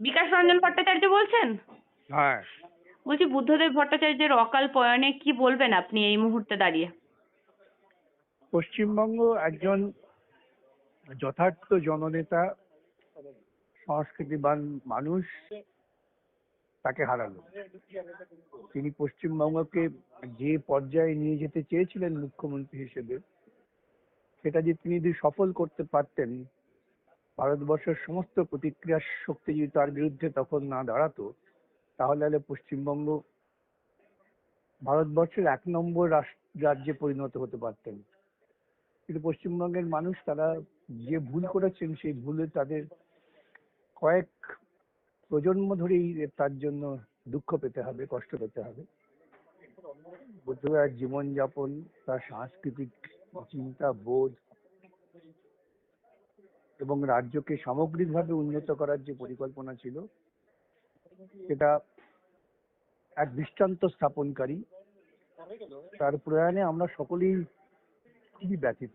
বিকাশ রঞ্জন ভট্টাচার্য বলছেন? হ্যাঁ। বলছি বুদ্ধদেব ভট্টাচার্যের অকাল প্রয়াণে কি বলবেন আপনি এই মুহূর্তে দাঁড়িয়ে? পশ্চিমবঙ্গ একজন যথার্থ জননেতা সংস্কৃতিবান মানুষ তাকে হারালো। তিনি পশ্চিমবঙ্গকে যে পর্যায়ে নিয়ে যেতে চেয়েছিলেন মুখ্যমন্ত্রী হিসেবে সেটা যে তিনি যদি সফল করতে পারতেন ভারতবর্ষের সমস্ত প্রতিক্রিয়া শক্তি যদি তার বিরুদ্ধে তখন না দাঁড়াতো, তাহলে হলে পশ্চিমবঙ্গ ভারতবর্ষের এক নম্বর রাজ্যে পরিণত হতে পারতেন। কিন্তু পশ্চিমবঙ্গের মানুষ তারা যে ভুল করেছেন, সেই ভুলে তাদের কয়েক প্রজন্ম ধরেই তার জন্য দুঃখ পেতে হবে, কষ্ট পেতে হবে। বুদ্ধগয়ার জীবনযাপন, তার সাংস্কৃতিক চিন্তা, বোধ এবং রাজ্যকে সামগ্রিকভাবে উন্নত করার যে পরিকল্পনা ছিল সেটা এক দৃষ্টান্ত স্থাপনকারী। তার প্রয়াণে আমরা সকলেই খুবই ব্যথিত।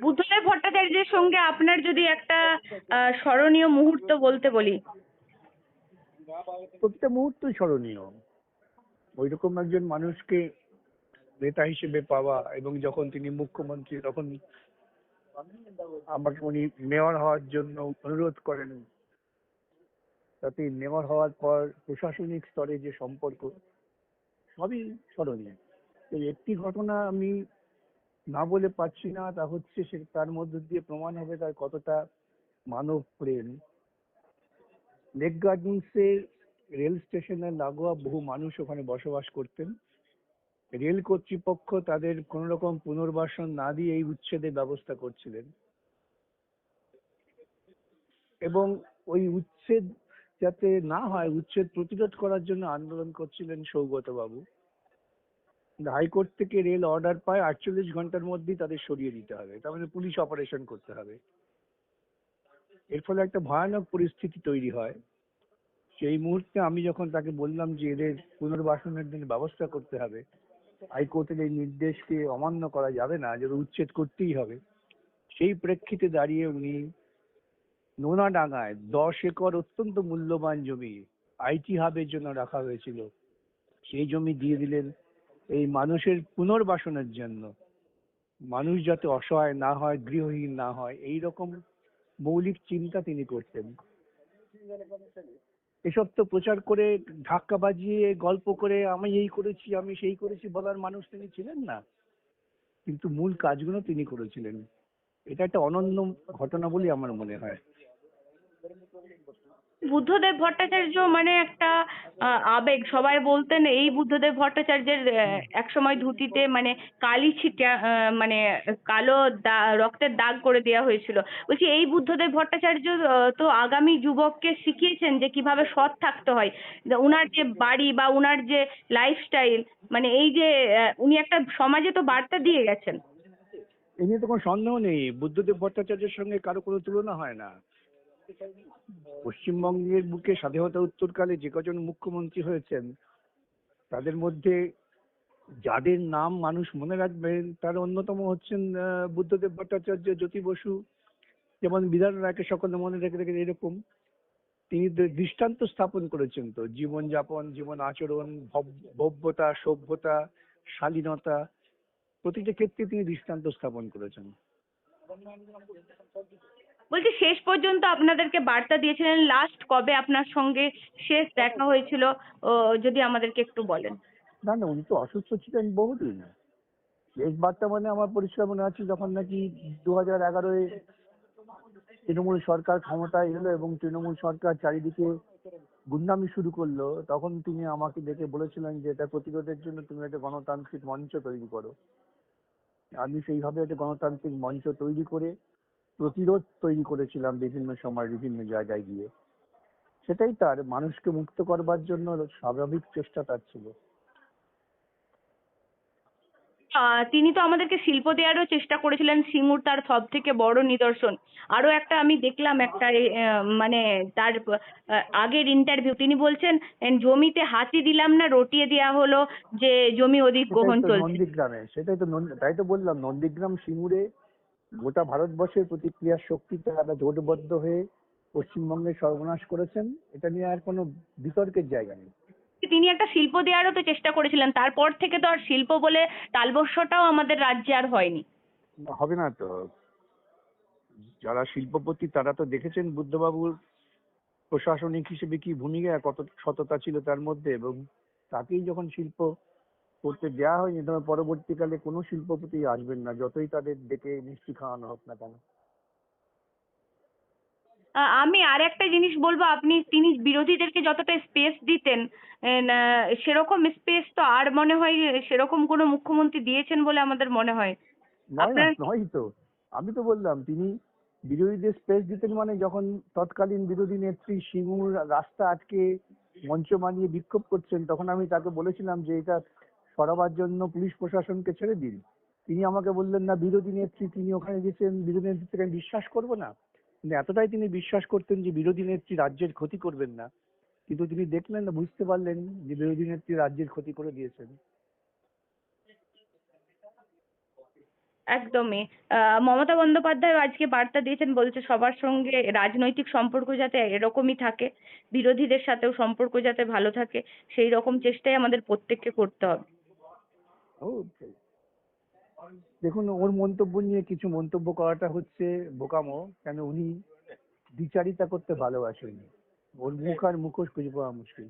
বুদ্ধদেব ভট্টাচার্যের সঙ্গে আপনার যদি একটা স্মরণীয় মুহূর্ত বলতে বলি। প্রত্যেক মুহূর্তই স্মরণীয়। ওইরকম একজন মানুষকে নেতা হিসেবে পাওয়া এবং যখন তিনি মুখ্যমন্ত্রী, তখন আমাকে উনি মেয়র হওয়ার জন্য অনুরোধ করেন। তাতে মেয়র হওয়ার পর প্রশাসনিক স্তরে যে সম্পর্ক, সবই স্মরণীয়। তো একটি ঘটনা আমি না বলে পারছি না, তা হচ্ছে সে, তার মধ্য দিয়ে প্রমাণ হবে তার কতটা মানব প্রেম। লেক গার্ডেন্সে রেল স্টেশনের লাগোয়া বহু মানুষ ওখানে বসবাস করতেন। রেল কর্তৃপক্ষ তাদের কোন রকম পুনর্বাসন না দিয়ে এই উচ্ছেদের ব্যবস্থা করছিলেন। এবং ওই উচ্ছেদ যাতে না হয়, উচ্ছেদ প্রতিরোধ করার জন্য আন্দোলন করছিলেন সৌগত বাবু হাইকোর্ট থেকে রেল অর্ডার পায়, আটচল্লিশ ঘণ্টার মধ্যেই তাদের সরিয়ে দিতে হবে। তার মানে পুলিশ অপারেশন করতে হবে। এর ফলে একটা ভয়ানক পরিস্থিতি তৈরি হয়। সেই মুহূর্তে আমি যখন তাকে বললাম যে এদের পুনর্বাসনের জন্য ব্যবস্থা করতে হবে হাইকোর্টের এই নির্দেশকে অমান্য করা যাবে না যে উচ্ছেদ করতেই হবে। সেই প্রেক্ষিতে দাঁড়িয়ে উনি নোনাডাঙ্গায় দশ একর অত্যন্ত মূল্যবান জমি আইটি হাবের জন্য রাখা হয়েছিল। সেই জমি দিয়ে দিলেন এই মানুষের পুনর্বাসনের জন্য। মানুষ যাতে অসহায় না হয় গৃহহীন না হয় এই রকম মৌলিক চিন্তা তিনি করতেন। এসব তো প্রচার করে ধাক্কা বাজিয়ে গল্প করে আমি এই করেছি, আমি সেই করেছি বলার মানুষ তিনি ছিলেন না। কিন্তু মূল কাজগুলো তিনি করেছিলেন। এটা একটা অনন্য ঘটনা বলে আমার মনে হয়। বুদ্ধদেব ভট্টাচার্য মানে একটা আহ, আবেগ। সবাই বলতেন এই বুদ্ধদেব ভট্টাচার্যের আহ, একসময় ধুতিতে মানে কালি ছিটা আহ, মানে কালো দা- রক্তের দাগ করে দেওয়া হয়েছিল। বলছি এই বুদ্ধদেব ভট্টাচার্য আহ, তো আগামী যুবককে শিখিয়েছেন যে কীভাবে সৎ থাকতে হয়। উনার যে বাড়ি বা উনার যে লাইফস্টাইল মানে এই যে আহ, উনি একটা সমাজে তো বার্তা দিয়ে গেছেন। এ নিয়ে তো কোনো সন্দেহ নেই। বুদ্ধদেব ভট্টাচার্যের সঙ্গে কারও কোনো তুলনা হয় না। পশ্চিমবঙ্গের বুকে স্বাধীনতা উত্তরকালে যে কজন মুখ্যমন্ত্রী হয়েছেন, তাদের মধ্যে যাদের নাম মানুষ মনে রাখবেন, তার অন্যতম হচ্ছেন বুদ্ধদেব ভট্টাচার্য, জ্যোতি বসু, যেমন বিধান রায়কে সকলে মনে রেখে রেখে এরকম। তিনি দৃষ্টান্ত স্থাপন করেছেন তো জীবনযাপন জীবন আচরণ, ভব- ভব্যতা, সভ্যতা, শালীনতা, প্রতিটা ক্ষেত্রে তিনি দৃষ্টান্ত স্থাপন করেছেন। বলছি শেষ পর্যন্ত আপনাদেরকে বার্তা দিয়েছিলেন লাস্ট কবে আপনার সঙ্গে শেষ দেখা হয়েছিল যদি আমাদেরকে একটু বলেন। না না, উনি তো অসুস্থ ছিলেন বহুদিন। শেষ বার্তা মানে আমার পরিষ্কার মনে আছে যখন নাকি দু হাজার এগারোয় তৃণমূল সরকার ক্ষমতায় এলো এবং তৃণমূল সরকার চারিদিকে গুন্ডামি শুরু করল, তখন তিনি আমাকে ডেকে বলেছিলেন যে, এটা প্রতিরোধের জন্য তুমি একটা গণতান্ত্রিক মঞ্চ তৈরি করো। আমি সেইভাবে একটা গণতান্ত্রিক মঞ্চ তৈরি করে প্রতিরোধ তৈরি করেছিলাম বিভিন্ন সময় বিভিন্ন জায়গায় গিয়ে। সেটাই তার মানুষকে মুক্ত করবার জন্য স্বাভাবিক চেষ্টা তার ছিল। তিনি তো আমাদেরকে শিল্প দেওয়ারও চেষ্টা করেছিলেন। সিঙ্গুর তার সব থেকে বড় নিদর্শন। আরও একটা আমি দেখলাম একটা আহ, মানে তার আগের ইন্টারভিউ তিনি বলছেন "এন জমিতে হাতি দিলাম না রটিয়ে দেওয়া হলো যে জমি অধিগ্রহণ সেটাই তো চলছে। নন্দীগ্রামে সেটাই তো তাই তো বললাম নন্দীগ্রাম সিঙ্গুরে গোটা ভারতবর্ষের প্রতিক্রিয়ার শক্তিতে তারা জোটবদ্ধ হয়ে পশ্চিমবঙ্গের সর্বনাশ করেছেন এটা নিয়ে আর কোনো বিতর্কের জায়গা নেই। তিনি একটা শিল্প দেওয়ারও তো চেষ্টা করেছিলেন তারপর থেকে তো আর শিল্প বলে তালবস্যটাও আমাদের রাজ্যে আর হয়নি। হবে না তো। যারা শিল্পপতি তারা তো দেখেছেন বুদ্ধবাবুর প্রশাসনিক হিসেবে কি ভূমিকা কত সততা ছিল তার মধ্যে এবং তাকেই যখন শিল্প করতে দেওয়া হয়নি তবে পরবর্তীকালে কোনো শিল্পপতি আসবেন না যতই তাদের ডেকে মিষ্টি খাওয়ানো হোক না কেন। আমি আর একটা জিনিস বলব আপনি তিনি বিরোধীদেরকে যতটা স্পেস দিতেন সেরকম স্পেস তো আর মনে হয় সেরকম কোনো মুখ্যমন্ত্রী দিয়েছেন বলে আমাদের মনে হয়। নয় তো। আমি তো বললাম তিনি বিরোধীদের স্পেস দিতেন মানে যখন তৎকালীন বিরোধী নেত্রী সিঙ্গুর রাস্তা আটকে মঞ্চ মানিয়ে বিক্ষোভ করছেন তখন আমি তাকে বলেছিলাম যে এটা সরাবার জন্য পুলিশ প্রশাসনকে ছেড়ে দিন। তিনি আমাকে বললেন, না, বিরোধী নেত্রী, তিনি ওখানে গেছেন, বিরোধী নেত্রীকে আমি বিশ্বাস করব না। কিন্তু এতটাই তিনি বিশ্বাস করতেন যে বিরোধী নেত্রী রাজ্যের ক্ষতি করবেন না। কিন্তু তিনি দেখলেন না বুঝতে পারলেন যে বিরোধী নেত্রী রাজ্যের ক্ষতি করে দিয়েছেন। একদমই। মমতা বন্দ্যোপাধ্যায় আজকে বার্তা দিয়েছেন, বলছে সবার সঙ্গে রাজনৈতিক সম্পর্ক যাতে এরকমই থাকে, বিরোধীদের সাথেও সম্পর্ক যাতে ভালো থাকে, সেই রকম চেষ্টাই আমাদের প্রত্যেককে করতে হবে। দেখুন ওর মন্তব্য নিয়ে কিছু মন্তব্য করাটা হচ্ছে বোকামো কেন উনি দ্বিচারিতা করতে ভালোবাসেন ওর মুখ আর মুখোশ খুঁজে পাওয়া মুশকিল।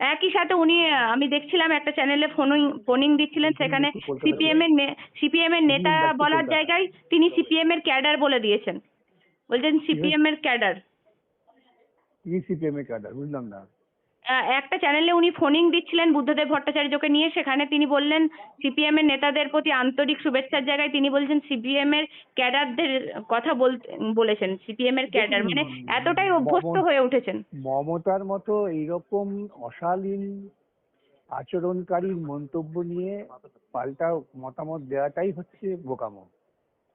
একই সাথে উনি আমি দেখছিলাম একটা চ্যানেলে ফোনিং ফোনিং দিচ্ছিলেন সেখানে সিপিএম এর সিপিএম এর নেতা বলার জায়গায় তিনি সিপিএম এর ক্যাডার বলে দিয়েছেন। বলছেন সিপিএম এর ক্যাডার। কি সিপিএম এর কাটার বুঝলাম না। একটা চ্যানেলে উনি ফোনিং দিচ্ছিলেন বুদ্ধদেব ভট্টাচার্যকে নিয়ে। সেখানে তিনি বললেন সিপিএম এর নেতাদের প্রতি আন্তরিক শুভেচ্ছার জায়গায় তিনি বলছেন সিপিএম এর ক্যাডারদের কথা বলেছেন। সিপিএম এর ক্যাডার মানে এতটাই অভ্যস্ত হয়ে উঠেছেন। মমতার মতো এইরকম অশালীন আচরণকারীর মন্তব্য নিয়ে পাল্টা মতামত দেওয়াটাই হচ্ছে বোকামো।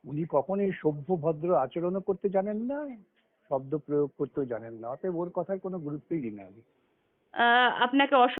উনি কখনোই সভ্য ভদ্র আচরণও করতে জানেন না শব্দ প্রয়োগ করতেও জানেন না। অতএব ওর কথার কোনো গুরুত্বই দিই না আমি আহ, আপনাকে